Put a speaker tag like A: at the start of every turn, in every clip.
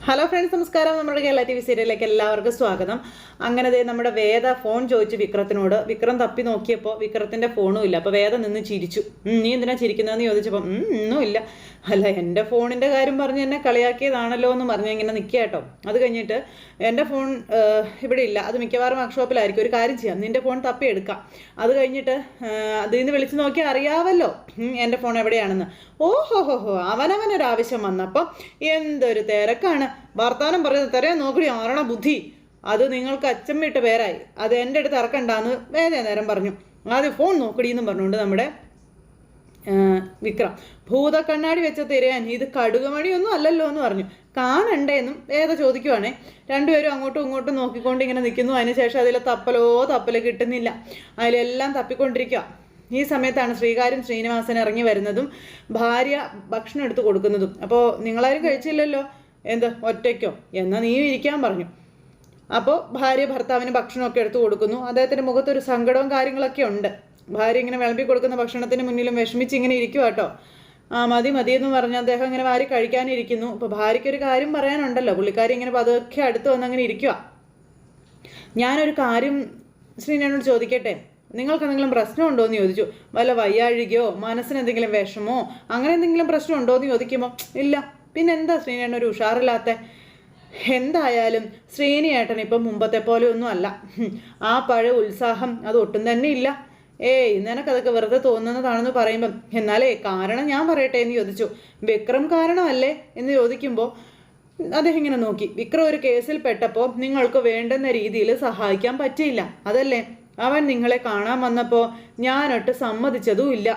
A: Hello friends നമസ്കാരം. നമ്മുടെ Kerala T V സീരിയലിലേക്ക് എല്ലാവർക്കും സ്വാഗതം. അങ്ങനെ ദേ നമ്മുടെ വേദ ഫോൺ ചോദിച്ചു വിക്രത്തിനോട്. വിക്രം തപ്പി നോക്കിയപ്പോൾ വിക്രത്തിന്റെ ഫോണും ഇല്ല. അപ്പോൾ വേദ നിന്ന് ചിരിച്ചു. നീ എന്തിനാ ചിരിക്കുന്നതെന്ന് ചോദിച്ചപ്പോൾ "ഉം, ഒന്നും ഇല്ല. അല്ല എന്റെ ഫോണിന്റെ കാര്യം പറഞ്ഞ് എന്നെ കളിയാക്കിയതാണല്ലോ എന്ന് പറഞ്ഞ് ഇങ്ങനെ നിൽക്കുക കേട്ടോ. അത് കഴിഞ്ഞിട്ട് എന്റെ ഫോൺ ഇവിടെ ഇല്ല. അത് മിക്കവാറും വർക്ക്ഷോപ്പിലായിരിക്കും ഒരു കാര്യം ചെയ്യാം. നിന്റെ ഫോൺ തപ്പി എടുക്കാം. അത് കഴിഞ്ഞിട്ട് അതിൽ നിന്ന് വിളിച്ച് നോക്കിയാൽ അറിയാവല്ലോ. എന്റെ ഫോൺ എവിടെയാണെന്ന്. ഓഹോ ഹോ ഹോ. അവനവനൊരാവശ്യം വന്നപ്പോൾ എന്തൊരു തിരക്കാണ്. വർത്താനം പറയുന്നത് തരേ നോക്കി ആരണ ബുദ്ധി. അത് നിങ്ങൾക്ക് അച്ചമ്മിട്ട പേരായി. അത് എന്റെ അടുത്ത് ഇറക്കണ്ടെന്ന് വേദന നേരം പറഞ്ഞു. ആദ്യം ഫോൺ നോക്കടി എന്നും പറഞ്ഞുകൊണ്ട് നമ്മുടെ വിക്രം. ഭൂത കണ്ണാടി വെച്ച തിരയാൻ ഇത് കടുകുമണിയൊന്നും അല്ലല്ലോ എന്ന് പറഞ്ഞു. കാണണ്ടേ എന്നും വേദ ചോദിക്കുവാണേ. രണ്ടുപേരും അങ്ങോട്ടും ഇങ്ങോട്ടും നോക്കിക്കൊണ്ട് ഇങ്ങനെ നിൽക്കുന്നു. അതിനുശേഷം അതിലെ തപ്പലോ തപ്പലോ കിട്ടുന്നില്ല. അതിലെല്ലാം തപ്പിക്കൊണ്ടിരിക്കുക ഈ സമയത്താണ് ശ്രീകാര്യം ശ്രീനിവാസൻ ഇറങ്ങി വരുന്നതും ഭാര്യ ഭക്ഷണം എടുത്ത് കൊടുക്കുന്നതും. അപ്പോൾ നിങ്ങളാരും കഴിച്ചില്ലല്ലോ? എന്ത്? ഒറ്റയ്ക്കോ? എന്നാൽ നീ ഇരിക്കാൻ പറഞ്ഞു. അപ്പോൾ ഭാര്യ ഭർത്താവിന് ഭക്ഷണമൊക്കെ എടുത്തു കൊടുക്കുന്നു. അദ്ദേഹത്തിന്റെ മുഖത്തൊരു സങ്കടവും കാര്യങ്ങളൊക്കെ ഉണ്ട്. ഭാര്യ ഇങ്ങനെ വിളമ്പി കൊടുക്കുന്ന ഭക്ഷണത്തിന് മുന്നിലും വിഷമിച്ച് ഇങ്ങനെ ഇരിക്കുക കേട്ടോ ആ മതി മതി എന്ന് പറഞ്ഞ് അദ്ദേഹം ഇങ്ങനെ വാരി കഴിക്കാനിരിക്കുന്നു. അപ്പോൾ ഭാര്യയ്ക്കൊരു കാര്യം പറയാനുണ്ടല്ലോ. പുള്ളിക്കാരി ഇങ്ങനെ പതുക്കെ അടുത്ത് വന്ന് അങ്ങനെ ഇരിക്കുക ഞാനൊരു കാര്യം ശ്രീനോട് ചോദിക്കട്ടെ? നിങ്ങൾക്ക് എന്തെങ്കിലും പ്രശ്നമുണ്ടോ എന്ന് ചോദിച്ചു. വല്ല വയ്യാഴികയോ മനസ്സിന് എന്തെങ്കിലും വിഷമോ അങ്ങനെ എന്തെങ്കിലും പ്രശ്നമുണ്ടോ എന്ന് ചോദിക്കുമ്പോൾ ഇല്ല. പിന്നെ എന്താ ശ്രീനേട്ടൻ ഒരു ഉഷാറില്ലാത്ത? എന്തായാലും ശ്രീനിയേട്ടൻ ഇപ്പം മുമ്പത്തെ പോലെ ഒന്നും അല്ല. ആ പഴയ ഉത്സാഹം അത് ഒട്ടും തന്നെ ഇല്ല. ഏയ് നിനക്കതൊക്കെ വെറുതെ തോന്നുന്നതാണെന്ന് പറയുമ്പം എന്നാലേ കാരണം ഞാൻ പറയട്ടെ എന്ന് ചോദിച്ചു. വിക്രം കാരണമല്ലേ എന്ന് ചോദിക്കുമ്പോൾ അദ്ദേഹം ഇങ്ങനെ നോക്കി. വിക്രം ഒരു കേസിൽ പെട്ടപ്പോൾ നിങ്ങൾക്ക് വേണ്ടുന്ന രീതിയിൽ സഹായിക്കാൻ പറ്റിയില്ല. അതല്ലേ? അവൻ നിങ്ങളെ കാണാൻ വന്നപ്പോൾ ഞാനൊട്ട് സമ്മതിച്ചതും ഇല്ല.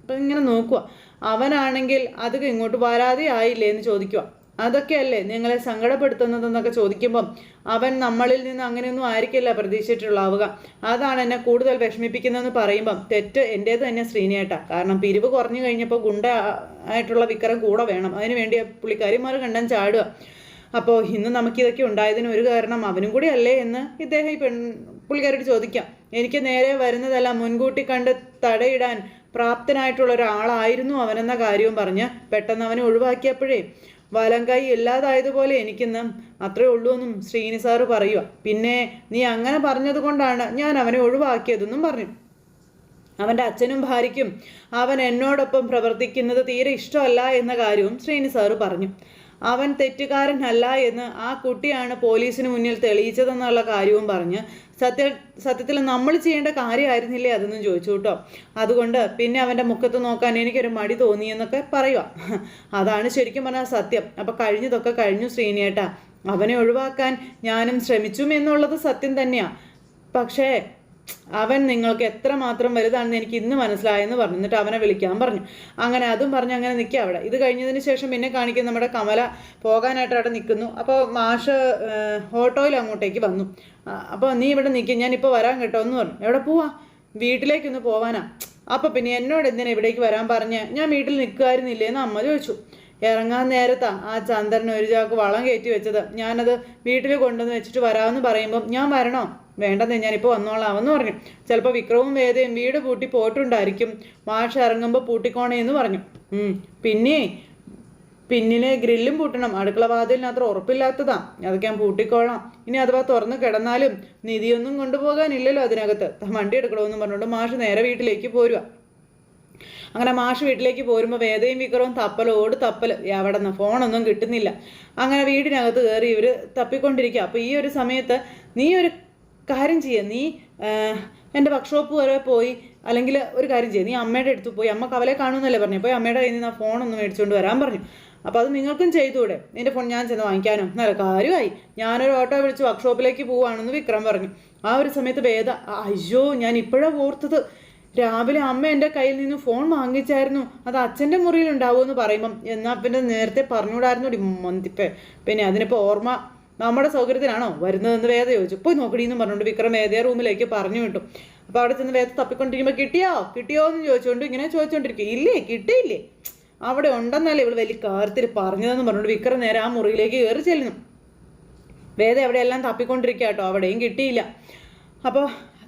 A: അപ്പം ഇങ്ങനെ നോക്കുക. അവനാണെങ്കിൽ അത് ഇങ്ങോട്ട് വരാതെ ആയില്ലേ എന്ന് ചോദിക്കുക. അതൊക്കെയല്ലേ നിങ്ങളെ സങ്കടപ്പെടുത്തുന്നതെന്നൊക്കെ ചോദിക്കുമ്പം അവൻ നമ്മളിൽ നിന്ന് അങ്ങനെയൊന്നും ആയിരിക്കില്ല പ്രതീക്ഷിച്ചിട്ടുള്ളാവുക. അതാണ് എന്നെ കൂടുതൽ വിഷമിപ്പിക്കുന്നതെന്ന് പറയുമ്പം തെറ്റ് എന്റേത് തന്നെ ശ്രീനിയേട്ടാ. കാരണം പിരിവ് കുറഞ്ഞു കഴിഞ്ഞപ്പോൾ ഗുണ്ട ആയിട്ടുള്ള വിക്രം കൂടെ വേണം. അതിന് വേണ്ടി പുള്ളിക്കാരിമാർ കണ്ടൻ ചാടുക. അപ്പോൾ ഇന്ന് നമുക്കിതൊക്കെ ഉണ്ടായതിന് ഒരു കാരണം അവനും കൂടി അല്ലേ എന്ന് ഇദ്ദേഹം ഈ പെൺ പുള്ളിക്കാരോട് ചോദിക്കാം. എനിക്ക് നേരെ വരുന്നതല്ല മുൻകൂട്ടി കണ്ട് തടയിടാൻ പ്രാപ്തനായിട്ടുള്ള ഒരാളായിരുന്നു അവനെന്ന കാര്യവും പറഞ്ഞ് പെട്ടെന്ന് അവനെ ഒഴിവാക്കിയപ്പോഴേ വലം കൈ ഇല്ലാതായതുപോലെ എനിക്കിന്ന് അത്രേ ഉള്ളൂ എന്നും ശ്രീനി സാറ് പറയുക പിന്നെ നീ അങ്ങനെ പറഞ്ഞതുകൊണ്ടാണ് ഞാൻ അവനെ ഒഴിവാക്കിയതെന്നും പറഞ്ഞു. അവന്റെ അച്ഛനും ഭാര്യയ്ക്കും അവൻ എന്നോടൊപ്പം പ്രവർത്തിക്കുന്നത് തീരെ ഇഷ്ടമല്ല എന്ന കാര്യവും ശ്രീനി സാറ് പറഞ്ഞു. അവൻ തെറ്റുകാരനല്ല എന്ന് ആ കുട്ടിയാണ് പോലീസിന് മുന്നിൽ തെളിയിച്ചതെന്നുള്ള കാര്യവും പറഞ്ഞ് സത്യ സത്യത്തിൽ നമ്മൾ ചെയ്യേണ്ട കാര്യമായിരുന്നില്ലേ അതെന്നും ചോദിച്ചു കേട്ടോ. അതുകൊണ്ട് പിന്നെ അവന്റെ മുഖത്ത് നോക്കാൻ എനിക്കൊരു മടി തോന്നിയെന്നൊക്കെ പറയുക അതാണ് ശരിക്കും പറഞ്ഞാൽ സത്യം. അപ്പം കഴിഞ്ഞതൊക്കെ കഴിഞ്ഞു ശ്രീനിയേട്ടാ. അവനെ ഒഴിവാക്കാൻ ഞാനും ശ്രമിച്ചു എന്നുള്ളത് സത്യം തന്നെയാണ് പക്ഷേ അവൻ നിങ്ങൾക്ക് എത്ര എത്രമാത്രം വലുതാണെന്ന് എനിക്ക് ഇന്ന് മനസ്സിലായെന്ന് പറഞ്ഞു. എന്നിട്ട് അവനെ വിളിക്കാൻ പറഞ്ഞു. അങ്ങനെ അതും പറഞ്ഞ് അങ്ങനെ നിൽക്കുക അവിടെ. ഇത് കഴിഞ്ഞതിന് ശേഷം പിന്നെ കാണിക്കുന്ന നമ്മുടെ കമല പോകാനായിട്ട് അവിടെ നിൽക്കുന്നു. അപ്പോൾ മാഷ് ഓട്ടോയിൽ അങ്ങോട്ടേക്ക് വന്നു. അപ്പോൾ നീ ഇവിടെ നിൽക്കും ഞാനിപ്പോൾ വരാൻ കേട്ടോ എന്ന് പറഞ്ഞു. എവിടെ പോവാ? വീട്ടിലേക്കൊന്ന് പോവാനാ. അപ്പോൾ പിന്നെ എന്നോട് എന്തിനാ ഇവിടേക്ക് വരാൻ പറഞ്ഞ്? ഞാൻ വീട്ടിൽ നിൽക്കുമായിരുന്നില്ലേ എന്ന് അമ്മ ചോദിച്ചു. ഇറങ്ങാൻ നേരത്താ ആ ചന്ദ്രൻ ഒരു ചാക്ക് വളം കയറ്റി വെച്ചത്. ഞാനത് വീട്ടിൽ കൊണ്ടുവന്ന് വെച്ചിട്ട് വരാമെന്ന് പറയുമ്പം ഞാൻ വരണോ? വേണ്ടെന്നേ ഞാനിപ്പോൾ വന്നോളാം എന്ന് പറഞ്ഞു. ചിലപ്പോൾ വിക്രവും വേദയും വീട് പൂട്ടി പോയിട്ടുണ്ടായിരിക്കും. മാഷ് ഇറങ്ങുമ്പോൾ പൂട്ടിക്കോണേ എന്ന് പറഞ്ഞു. പിന്നെ പിന്നിലെ ഗ്രില്ലും പൂട്ടണം. അടുക്കള വാതിലിനത്ര ഉറപ്പില്ലാത്തതാ. അതൊക്കെ ഞാൻ പൂട്ടിക്കോളാം. ഇനി അഥവാ തുറന്ന് കിടന്നാലും നിധിയൊന്നും കൊണ്ടുപോകാനില്ലല്ലോ അതിനകത്ത്. വണ്ടി എടുക്കണമെന്ന് പറഞ്ഞുകൊണ്ട് മാഷ് നേരെ വീട്ടിലേക്ക് പോരുക അങ്ങനെ മാഷ് വീട്ടിലേക്ക് പോരുമ്പോൾ വേദയും വിക്രവും തപ്പലോട് തപ്പൽ അവിടെ നിന്ന് ഫോണൊന്നും കിട്ടുന്നില്ല. അങ്ങനെ വീടിനകത്ത് കയറി ഇവർ തപ്പിക്കൊണ്ടിരിക്കുക അപ്പോൾ ഈ ഒരു സമയത്ത് നീ ഒരു കാര്യം ചെയ്യുക നീ എന്റെ വർക്ക്ഷോപ്പ് വരെ പോയി അല്ലെങ്കിൽ ഒരു കാര്യം ചെയ്യുക നീ അമ്മയുടെ അടുത്ത് പോയി. അമ്മ കവലെ കാണുമെന്നല്ലേ പറഞ്ഞു. പോയി അമ്മയുടെ കയ്യിൽ നിന്ന് ആ ഫോണൊന്ന് മേടിച്ചുകൊണ്ട് വരാൻ പറഞ്ഞു. അപ്പോൾ അത് നിങ്ങൾക്കും ചെയ്തുകൂടെ? എന്റെ ഫോൺ ഞാൻ ചെന്ന് വാങ്ങിക്കാനോ? നല്ല കാര്യമായി ഞാനൊരു ഓട്ടോ വിളിച്ച് വർക്ക്ഷോപ്പിലേക്ക് പോവാണെന്ന് വിക്രം പറഞ്ഞു. ആ ഒരു സമയത്ത് വേദ അയ്യോ ഞാൻ ഇപ്പോഴാണ് ഓർത്തത്. രാവിലെ അമ്മ എന്റെ കയ്യിൽ നിന്ന് ഫോൺ വാങ്ങിച്ചായിരുന്നു. അത് അച്ഛന്റെ മുറിയിൽ ഉണ്ടാവുമെന്ന് പറയുമ്പം എന്നാൽ പിന്നെ നേരത്തെ പറഞ്ഞുകൂടായിരുന്നു മന്തിപ്പേ. പിന്നെ അതിനിപ്പോൾ ഓർമ്മ നമ്മുടെ സൗകര്യത്തിനാണോ വരുന്നതെന്ന് വേദ ചോദിച്ചു. പോയി നോക്കടി പറഞ്ഞുകൊണ്ട് വിക്രം വേദയ റൂമിലേക്ക് പറഞ്ഞു വിട്ടു. അപ്പോൾ അവിടെ ചെന്ന് വേദ തപ്പിക്കൊണ്ടിരിക്കുമ്പോൾ കിട്ടിയോ? കിട്ടിയോ എന്ന് ചോദിച്ചുകൊണ്ട് ഇങ്ങനെ ചോദിച്ചുകൊണ്ടിരിക്കും ഇല്ലേ? കിട്ടിയില്ലേ? അവിടെ ഉണ്ടെന്നല്ലേ ഇവൾ വലിയ കാര്യത്തിൽ പറഞ്ഞതെന്ന് പറഞ്ഞുകൊണ്ട് വിക്രം നേരെ ആ മുറിയിലേക്ക് കയറി ചെല്ലുന്നു. വേദ എവിടെയെല്ലാം തപ്പിക്കൊണ്ടിരിക്കുക കേട്ടോ അവിടെയും കിട്ടിയില്ല. അപ്പോൾ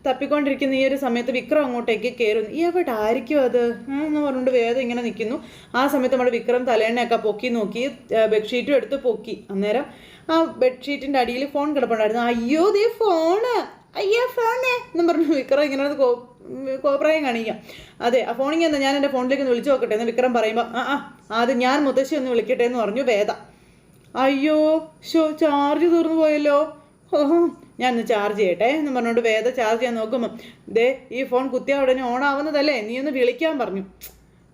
A: തപ്പിക്കൊണ്ടിരിക്കുന്ന ഈ ഒരു സമയത്ത് വിക്രം അങ്ങോട്ടേക്ക് കയറുന്നു എവിടെ ആയിരിക്കും അത്? എന്ന് പറഞ്ഞുകൊണ്ട് വേദം ഇങ്ങനെ നിൽക്കുന്നു. ആ സമയത്ത് നമ്മുടെ വിക്രം തലേണ്ണയൊക്കെ പൊക്കി നോക്കി ബെഡ്ഷീറ്റും എടുത്ത് പൊക്കി. അന്നേരം ആ ബെഡ്ഷീറ്റിന്റെ അടിയിൽ ഫോൺ കിടപ്പുണ്ടായിരുന്നു. അയ്യോ ദേ ഫോണ്. അയ്യോ ഫോണേ. എന്നും പറഞ്ഞു വിക്രം ഇങ്ങനെ കോപ്രായം കാണിക്കാം അതെ ആ ഫോണിങ് എന്താ ഞാൻ എന്റെ ഫോണിലേക്ക് ഒന്ന് വിളിച്ചു നോക്കട്ടെ എന്ന് വിക്രം പറയുമ്പോൾ ആ ആ അത് ഞാൻ മുത്തശ്ശി ഒന്ന് വിളിക്കട്ടെ എന്ന് പറഞ്ഞു വേദ. അയ്യോ ഷോ ചാർജ് തീർന്നു പോയല്ലോ. ഓഹോ ഞാൻ ഒന്ന് ചാർജ് ചെയ്യട്ടെ എന്ന് പറഞ്ഞുകൊണ്ട് വേദ ചാർജ് ചെയ്യാൻ നോക്കുമ്പോൾ ദേ ഈ ഫോൺ കുത്തിയ ഉടനെ ഓൺ ആവുന്നതല്ലേ? നീ ഒന്ന് വിളിക്കാൻ പറഞ്ഞു.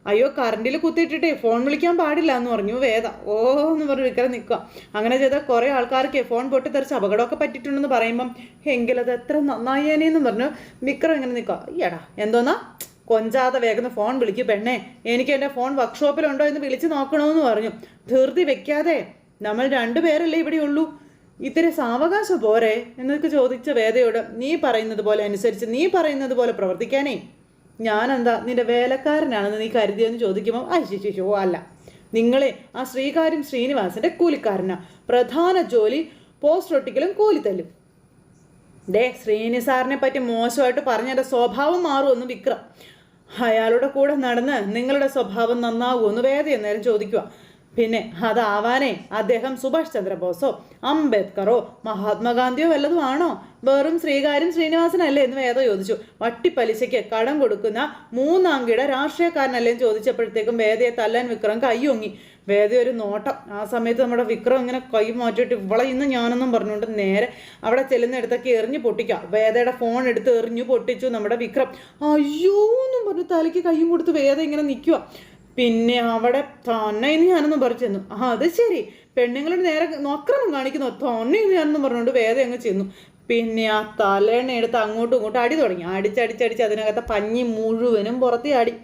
A: അയ്യോ കറണ്ടിൽ കുത്തിയിട്ടിട്ടേ ഫോൺ വിളിക്കാൻ പാടില്ല എന്ന് പറഞ്ഞു. വേദ ഓ എന്ന് പറഞ്ഞു വിക്രം നിൽക്കുക. അങ്ങനെ ചെയ്താൽ കുറേ ആൾക്കാർക്ക് ഫോൺ പൊട്ടിത്തെറിച്ച് അപകടമൊക്കെ പറ്റിയിട്ടുണ്ടെന്ന് പറയുമ്പം എങ്കിലത് എത്ര എന്ന് പറഞ്ഞു വിക്രം ഇങ്ങനെ നിൽക്കുക. അയ്യടാ എന്തോന്നാ? കൊഞ്ചാതെ വേഗം ഫോൺ വിളിക്കൂ പെണ്ണേ. എനിക്ക് എന്റെ ഫോൺ വർക്ക്ഷോപ്പിലുണ്ടോ എന്ന് വിളിച്ച് നോക്കണമെന്ന് പറഞ്ഞു. ധൃതി വെക്കാതെ. നമ്മൾ രണ്ടുപേരല്ലേ ഇവിടെ ഉള്ളൂ ഇത്തിരി സാവകാശം പോരെ എന്നൊക്കെ ചോദിച്ച വേദയോട് നീ പറയുന്നത് പോലെ അനുസരിച്ച് നീ പറയുന്നത് പോലെ പ്രവർത്തിക്കാനേ. ഞാനെന്താ നിന്റെ വേലക്കാരനാണെന്ന് നീ കരുതിയെന്ന് ചോദിക്കുമ്പോൾ അശിശിശോ അല്ല. നിങ്ങളെ ആ ശ്രീകാര്യം ശ്രീനിവാസന്റെ കൂലിക്കാരനാ. പ്രധാന ജോലി പോസ്റ്റ് ഒട്ടിക്കലും കൂലിത്തല്ലും. ദേ ശ്രീനി സാറിനെ പറ്റി മോശമായിട്ട് പറഞ്ഞ എന്റെ സ്വഭാവം മാറുമെന്ന് വിക്രം. അയാളുടെ കൂടെ നടന്ന് നിങ്ങളുടെ സ്വഭാവം നന്നാവുമെന്ന് വേദ എന്നേരം ചോദിക്കുക പിന്നെ അതാവാനേ അദ്ദേഹം സുഭാഷ് ചന്ദ്രബോസോ അംബേദ്കറോ മഹാത്മാഗാന്ധിയോ വല്ലതും ആണോ? വെറും ശ്രീകാര്യം ശ്രീനിവാസനല്ലേ എന്ന് വേദ ചോദിച്ചു. വട്ടിപ്പലിശയ്ക്ക് കടം കൊടുക്കുന്ന മൂന്നാംകിട രാഷ്ട്രീയക്കാരനല്ലേ എന്ന് ചോദിച്ചപ്പോഴത്തേക്കും വേദയെ തല്ലാൻ വിക്രം കൈയൊങ്ങി വേദ ഒരു നോട്ടം. ആ സമയത്ത് നമ്മുടെ വിക്രം ഇങ്ങനെ കൈ മാറ്റിയിട്ട് ഇവളെ ഇന്ന് ഞാനൊന്നും പറഞ്ഞുകൊണ്ട് നേരെ അവിടെ ചെല്ലുന്നിടത്തൊക്കെ എറിഞ്ഞു പൊട്ടിക്കാം. വേദയുടെ ഫോൺ എടുത്ത് എറിഞ്ഞു പൊട്ടിച്ചു നമ്മുടെ വിക്രം. അയ്യോ എന്നും പറഞ്ഞു തലയ്ക്ക് കൈയും കൊടുത്ത് വേദ ഇങ്ങനെ നിൽക്കുക പിന്നെ അവിടെ തന്നെ ഞാനൊന്നും പറിച്ചു തന്നു ആ അത് ശരി. പെണ്ണുങ്ങളുടെ നേരെ നോക്രമം കാണിക്കുന്നു. തന്നെ ഇന്ന് ഞാനൊന്നും പറഞ്ഞുകൊണ്ട് വേദന അങ്ങ് ചെന്നു. പിന്നെ ആ തലേണ്ണ എടുത്ത് അങ്ങോട്ടും ഇങ്ങോട്ടും അടി തുടങ്ങി. അടിച്ചടിച്ചടിച്ച് അതിനകത്ത് പഞ്ഞി മുഴുവനും പുറത്തേ അടി.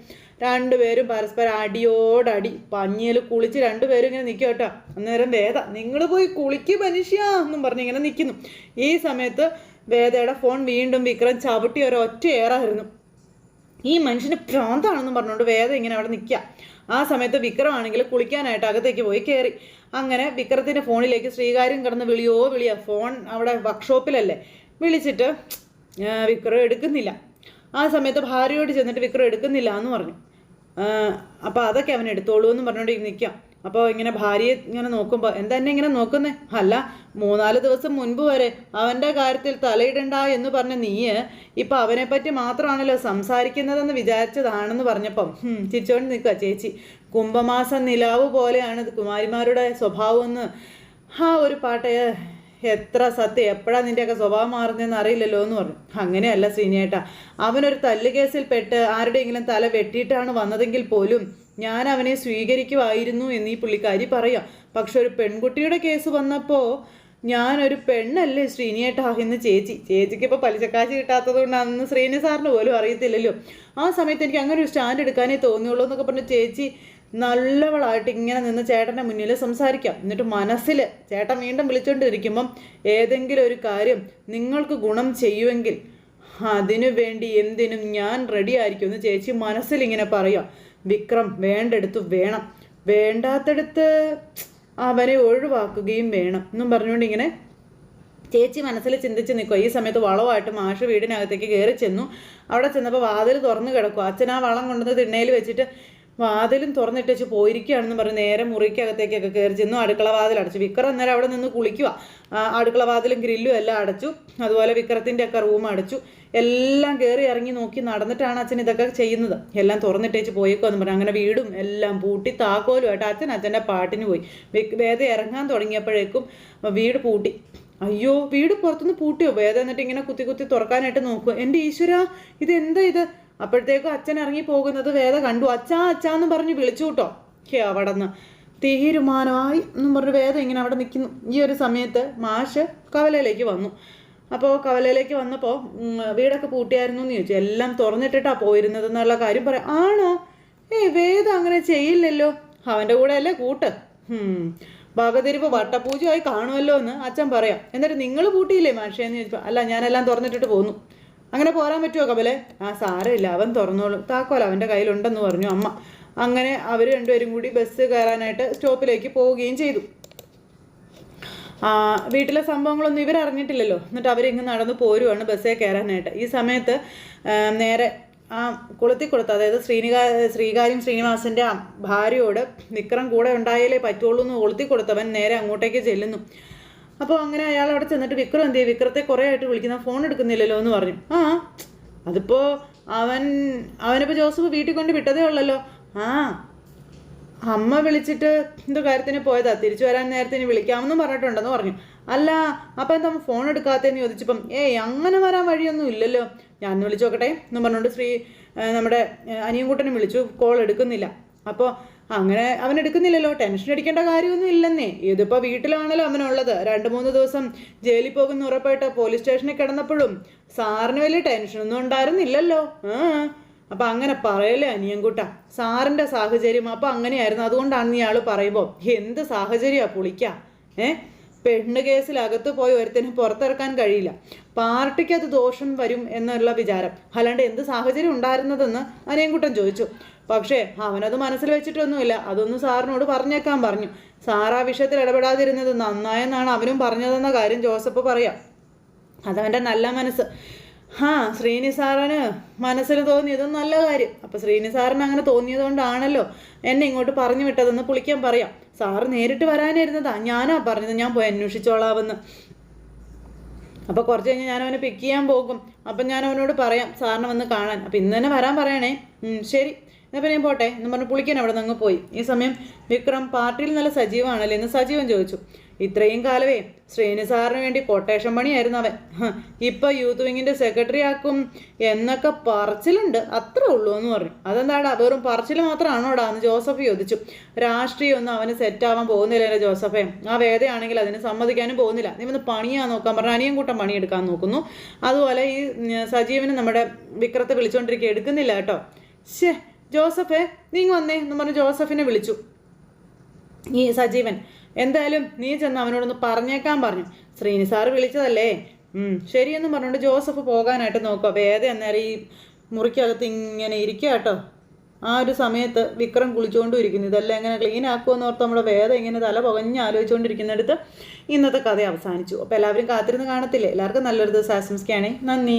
A: രണ്ടുപേരും പരസ്പരം അടിയോടടി പഞ്ഞിയിൽ കുളിച്ച് രണ്ടുപേരും ഇങ്ങനെ നിൽക്കുക കേട്ടോ. അന്നേരം വേദ നിങ്ങൾ പോയി കുളിക്ക് മനുഷ്യ എന്നും പറഞ്ഞ് ഇങ്ങനെ നിൽക്കുന്നു. ഈ സമയത്ത് വേദയുടെ ഫോൺ വീണ്ടും വിക്രം ചവിട്ടി ഒരു ഒറ്റ ഏറായിരുന്നു. ഈ മനുഷ്യന് ഭ്രാന്താണെന്ന് പറഞ്ഞുകൊണ്ട് വേദം ഇങ്ങനെ അവിടെ നിൽക്കുക ആ സമയത്ത് വിക്രമാണെങ്കിൽ കുളിക്കാനായിട്ട് അകത്തേക്ക് പോയി കയറി അങ്ങനെ വിക്രത്തിന്റെ ഫോണിലേക്ക് ശ്രീകാര്യം കിടന്ന് വിളിയോ വിളിയാ. ഫോൺ അവിടെ വർക്ക്ഷോപ്പിലല്ലേ. വിളിച്ചിട്ട് വിക്രം എടുക്കുന്നില്ല. ആ സമയത്ത് ഭാര്യയോട് ചെന്നിട്ട് വിക്രം എടുക്കുന്നില്ല എന്ന് പറഞ്ഞു. അപ്പോൾ അതൊക്കെ അവൻ എടുത്തോളൂ എന്ന് പറഞ്ഞുകൊണ്ട് നിൽക്കാം അപ്പോൾ ഇങ്ങനെ ഭാര്യയെ ഇങ്ങനെ നോക്കുമ്പോൾ എന്താ എന്നെ ഇങ്ങനെ നോക്കുന്നേ? അല്ല മൂന്നാൽ ദിവസം മുൻപ് വരെ അവന്റെ കാര്യത്തിൽ തലയിടണ്ട എന്ന് പറഞ്ഞ നീ ഇപ്പം അവനെപ്പറ്റി മാത്രമാണല്ലോ സംസാരിക്കുന്നതെന്ന് വിചാരിച്ചതാണെന്ന് പറഞ്ഞപ്പം. ചിരിച്ചോണ്ട് നിൽക്കുക ചേച്ചി. കുംഭമാസം നിലാവ് പോലെയാണ് കുമാരിമാരുടെ സ്വഭാവം എന്ന് ആ ഒരു പാട്ട്. എത്ര സത്യം. എപ്പോഴാണ് നിന്റെയൊക്കെ സ്വഭാവം മാറുന്നതെന്ന് അറിയില്ലല്ലോ എന്ന് പറഞ്ഞു. അങ്ങനെയല്ല ശ്രീനേട്ട അവനൊരു തല്ലുകേസിൽ പെട്ട് ആരുടെയെങ്കിലും തല വെട്ടിയിട്ടാണ് വന്നതെങ്കിൽ പോലും ഞാൻ അവനെ സ്വീകരിക്കുമായിരുന്നു എന്ന് ഈ പുള്ളിക്കാരി പറയാം. പക്ഷെ ഒരു പെൺകുട്ടിയുടെ കേസ് വന്നപ്പോൾ ഞാനൊരു പെണ്ണല്ലേ ശ്രീനിയേട്ടാ എന്ന് ചേച്ചി. ചേച്ചിക്ക് ഇപ്പോൾ പലിശക്കാശ് കിട്ടാത്തത് കൊണ്ടാണെന്ന് ശ്രീനി സാറിന് പോലും അറിയത്തില്ലല്ലോ. ആ സമയത്ത് എനിക്ക് അങ്ങനെ ഒരു സ്റ്റാൻഡ് എടുക്കാനേ തോന്നിയുള്ളൂ എന്നൊക്കെ പറഞ്ഞ ചേച്ചി നല്ലവളായിട്ട് ഇങ്ങനെ നിന്ന് ചേട്ടന്റെ മുന്നിൽ സംസാരിക്കാം. എന്നിട്ട് മനസ്സിൽ ചേട്ടൻ വീണ്ടും വിളിച്ചുകൊണ്ടിരിക്കുമ്പം ഏതെങ്കിലും ഒരു കാര്യം നിങ്ങൾക്ക് ഗുണം ചെയ്യുമെങ്കിൽ അതിനു വേണ്ടി എന്തിനും ഞാൻ റെഡി ആയിരിക്കും എന്ന് ചേച്ചി മനസ്സിൽ ഇങ്ങനെ പറയാം. വിക്രം വേണ്ടെടുത്ത് വേണം. വേണ്ടാത്തടുത്ത് അവനെ ഒഴിവാക്കുകയും വേണം എന്നും പറഞ്ഞുകൊണ്ട് ഇങ്ങനെ ചേച്ചി മനസ്സിൽ ചിന്തിച്ച് നിൽക്കുക ഈ സമയത്ത് വളമായിട്ട് മാഷ് വീടിനകത്തേക്ക് കയറി ചെന്നു. അവിടെ ചെന്നപ്പോൾ വാതിൽ തുറന്നു കിടക്കുക അച്ഛൻ ആ വളം കൊണ്ടുവന്ന് തിണ്ണയിൽ വെച്ചിട്ട് വാതിലും തുറന്നിട്ടേച്ച് പോയിരിക്കുകയാണെന്ന് പറഞ്ഞ് നേരെ മുറിക്കകത്തേക്കൊക്കെ കയറി ചെന്നു അടുക്കള വാതിൽ അടച്ചു. വിക്രം അന്നേരം അവിടെ നിന്ന് കുളിക്കുക. അടുക്കള വാതിലും ഗ്രില്ലും എല്ലാം അടച്ചു. അതുപോലെ വിക്രത്തിന്റെ ഒക്കെ റൂം അടച്ചു. എല്ലാം കയറി ഇറങ്ങി നോക്കി നടന്നിട്ടാണ് അച്ഛൻ ഇതൊക്കെ ചെയ്യുന്നത്. എല്ലാം തുറന്നിട്ടേച്ച് പോയേക്കുമെന്ന് പറഞ്ഞു. അങ്ങനെ വീടും എല്ലാം പൂട്ടി താക്കോലുമായിട്ട് അച്ഛൻ അച്ഛന്റെ പാട്ടിന് പോയി. വേദ ഇറങ്ങാൻ തുടങ്ങിയപ്പോഴേക്കും വീട് പൂട്ടി. അയ്യോ വീട് പുറത്തുനിന്ന് പൂട്ടിയോ? വേദ എന്നിട്ട് ഇങ്ങനെ കുത്തി കുത്തി തുറക്കാനായിട്ട് നോക്കുക. എന്റെ ഈശ്വര ഇത് എന്താ ഇത്? അപ്പോഴത്തേക്കും അച്ഛൻ ഇറങ്ങി പോകുന്നത് വേദ കണ്ടു. അച്ഛാ അച്ഛാന്ന് പറഞ്ഞു വിളിച്ചു കേട്ടോ. ഹേ അവിടെ നിന്ന് തീരുമാനമായി എന്നും പറഞ്ഞ് വേദം ഇങ്ങനെ അവിടെ നിൽക്കുന്നു. ഈ ഒരു സമയത്ത് മാഷ് കവലയിലേക്ക് വന്നു. അപ്പോൾ കവലയിലേക്ക് വന്നപ്പോൾ വീടൊക്കെ പൂട്ടിയായിരുന്നു എന്ന് ചോദിച്ചു. എല്ലാം തുറന്നിട്ടിട്ടാണ് പോയിരുന്നത് എന്നുള്ള കാര്യം പറയാം. ആണോ? ഏയ് വേദം അങ്ങനെ ചെയ്യില്ലല്ലോ. അവന്റെ കൂടെ അല്ലേ കൂട്ട്? ഭാഗതിരിപ്പ് വട്ടപൂജയായി കാണുമല്ലോ എന്ന് അച്ഛൻ പറയാം. എന്നിട്ട് നിങ്ങൾ പൂട്ടിയില്ലേ മാഷേന്ന് ചോദിച്ചപ്പോൾ അല്ല ഞാനെല്ലാം തുറന്നിട്ടിട്ട് പോന്നു. അങ്ങനെ പോരാൻ പറ്റുമോ കമലെ ആ സാരമില്ല. അവൻ തുറന്നോളും. താക്കോൽ അവന്റെ കയ്യിലുണ്ടെന്ന് പറഞ്ഞു അമ്മ. അങ്ങനെ അവർ രണ്ടുപേരും കൂടി ബസ് കയറാനായിട്ട് സ്റ്റോപ്പിലേക്ക് പോവുകയും ചെയ്തു. വീട്ടിലെ സംഭവങ്ങളൊന്നും ഇവരറിഞ്ഞിട്ടില്ലല്ലോ. എന്നിട്ട് അവരിങ്ങ് നടന്ന് പോരുവാണ് ബസ്സിൽ കയറാനായിട്ട്. ഈ സമയത്ത് നേരെ ആ കുളത്തി കൊടുത്ത അതായത് ശ്രീനികാ ശ്രീകാര്യം ശ്രീനിവാസിന്റെ ഭാര്യയോട് വിക്രം കൂടെ ഉണ്ടായാലേ പറ്റുള്ളൂ എന്ന് കൊളുത്തി കൊടുത്തവൻ നേരെ അങ്ങോട്ടേക്ക് ചെല്ലുന്നു. അപ്പോൾ അങ്ങനെ അയാൾ അവിടെ ചെന്നിട്ട് വിക്രം എന്ത് ചെയ്യും? വിക്രത്തെ കുറേ ആയിട്ട് വിളിക്കുന്ന ഫോൺ എടുക്കുന്നില്ലല്ലോ എന്ന് പറഞ്ഞു. ആ അതിപ്പോൾ അവൻ അവനിപ്പോൾ ജോസഫ് വീട്ടിൽ കൊണ്ട് വിട്ടതേ ഉള്ളല്ലോ. ആ അമ്മ വിളിച്ചിട്ട് എന്തോ കാര്യത്തിന് പോയതാ. തിരിച്ചു വരാൻ നേരത്തിന് വിളിക്കാമെന്നും പറഞ്ഞിട്ടുണ്ടെന്ന് പറഞ്ഞു. അല്ല അപ്പം എന്താ ഫോൺ എടുക്കാത്തതെന്ന് ചോദിച്ചപ്പം ഏയ് അങ്ങനെ വരാൻ വഴിയൊന്നും ഇല്ലല്ലോ. ഞാൻ വിളിച്ചു നോക്കട്ടെ. എന്നും പറഞ്ഞുകൊണ്ട് ശ്രീ നമ്മുടെ അനിയൻകുട്ടനും വിളിച്ചു. കോൾ എടുക്കുന്നില്ല. അപ്പോൾ അങ്ങനെ അവൻ എടുക്കുന്നില്ലല്ലോ. ടെൻഷൻ അടിക്കേണ്ട കാര്യമൊന്നും ഇല്ലെന്നേ. ഇതിപ്പോൾ വീട്ടിലാണല്ലോ അവനുള്ളത്. രണ്ട് മൂന്ന് ദിവസം ജയിലിൽ പോകുന്ന ഉറപ്പായിട്ട് പോലീസ് സ്റ്റേഷനിൽ കിടന്നപ്പോഴും സാറിന് വലിയ ടെൻഷനൊന്നും ഉണ്ടായിരുന്നില്ലല്ലോ. ആ അപ്പം അങ്ങനെ പറയല്ലേ അനിയൻകുട്ട. സാറിന്റെ സാഹചര്യം. അപ്പം അങ്ങനെയായിരുന്നു. അതുകൊണ്ടാണ് ഇയാൾ പറയുമ്പോൾ എന്ത് സാഹചര്യമാണ് പുളിക്ക? ഏ? പെണ്ണ് കേസിൽ അകത്ത് പോയി ഒരുത്തിന് പുറത്തിറക്കാൻ കഴിയില്ല. പാർട്ടിക്ക് അത് ദോഷം വരും എന്നുള്ള വിചാരം. അല്ലാണ്ട് എന്ത് സാഹചര്യം ഉണ്ടായിരുന്നതെന്ന് അനിയൻകുട്ടൻ ചോദിച്ചു. പക്ഷേ അവനത് മനസ്സിൽ വെച്ചിട്ടൊന്നുമില്ല. അതൊന്നും സാറിനോട് പറഞ്ഞേക്കാൻ പറഞ്ഞു. സാർ ആ വിഷയത്തിൽ ഇടപെടാതിരുന്നത് നന്നായെന്നാണ് അവനും പറഞ്ഞതെന്ന കാര്യം ജോസഫ് പറയാം. അതവന്റെ നല്ല മനസ്സ്. ഹാ ശ്രീനി സാറിന് മനസ്സിൽ തോന്നിയതും നല്ല കാര്യം. അപ്പോൾ ശ്രീനി സാറിന് അങ്ങനെ തോന്നിയതുകൊണ്ടാണല്ലോ എന്നെ ഇങ്ങോട്ട് പറഞ്ഞു വിട്ടതെന്ന് പുളിക്കാൻ പറയാം. സാറ് നേരിട്ട് വരാനിരുന്നതാ ഞാനാ പറഞ്ഞത്. ഞാൻ പോയി അന്വേഷിച്ചോളാവെന്ന്. അപ്പോൾ കുറച്ച് കഴിഞ്ഞ് ഞാൻ അവനെ പിക്ക് ചെയ്യാൻ പോകും. അപ്പം ഞാൻ അവനോട് പറയാം സാറിന് വന്ന് കാണാൻ. അപ്പം ഇന്ന് തന്നെ വരാൻ പറയണേ. ശരി. എന്നാൽ പിന്നെ പോട്ടെ. എന്ന് പറഞ്ഞ് പുളിക്കാൻ അവിടെ നിന്ന് പോയി. ഈ സമയം വിക്രം പാർട്ടിയിൽ നല്ല സജീവമാണല്ലേ എന്ന് സജീവൻ ചോദിച്ചു. ഇത്രയും കാലമേ ശ്രീനി സാറിന് വേണ്ടി കൊട്ടേഷൻ പണിയായിരുന്നു അവൻ. ഇപ്പൊ യൂത്ത് വിങ്ങിന്റെ സെക്രട്ടറി ആക്കും എന്നൊക്കെ പറച്ചിലുണ്ട്. അത്രേ ഉള്ളൂ എന്ന് പറഞ്ഞു. അതെന്താടാ? വെറും പറച്ചിൽ മാത്രമാണോടാ എന്ന് ജോസഫ് ചോദിച്ചു. രാഷ്ട്രീയം ഒന്നും അവന് സെറ്റ് ആവാൻ പോകുന്നില്ല എന്റെ ജോസഫേ. ആ വേദയാണെങ്കിൽ അതിന് സമ്മതിക്കാനും പോകുന്നില്ല. നീ ഒന്ന് പണിയാൻ നോക്കാൻ പറഞ്ഞ അനിയൻ കൂട്ടം പണിയെടുക്കാൻ നോക്കുന്നു. അതുപോലെ ഈ സജീവന് നമ്മുടെ വിക്രത്തെ വിളിച്ചുകൊണ്ടിരിക്കുക എടുക്കുന്നില്ല കേട്ടോ. ശേ ജോസഫേ നീ വന്നേ എന്ന് പറഞ്ഞ് ജോസഫിനെ വിളിച്ചു. ഈ സജീവൻ എന്തായാലും നീ ചെന്ന് അവനോടൊന്ന് പറഞ്ഞേക്കാൻ പറഞ്ഞു. ശ്രീനി സാർ വിളിച്ചതല്ലേ? ശരിയെന്നും പറഞ്ഞുകൊണ്ട് ജോസഫ് പോകാനായിട്ട് നോക്കുക. വേദ അന്നേരം ഈ മുറിക്കകത്ത് ഇങ്ങനെ ഇരിക്കുക കേട്ടോ. ആ ഒരു സമയത്ത് വിക്രം കുളിച്ചുകൊണ്ടും ഇരിക്കുന്നു ഇതെല്ലാം എങ്ങനെ ക്ലീൻ ആക്കുമെന്ന് ഓർത്ത് നമ്മുടെ വേദം ഇങ്ങനെ തല പുകഞ്ഞ് ആലോചിച്ചുകൊണ്ടിരിക്കുന്നിടത്ത് ഇന്നത്തെ കഥ അവസാനിച്ചു. അപ്പോൾ എല്ലാവരും കാത്തിരുന്ന് കാണത്തില്ലേ? എല്ലാവർക്കും നല്ലൊരു ദിവസം ആശംസിക്കുകയാണെങ്കിൽ നന്ദി.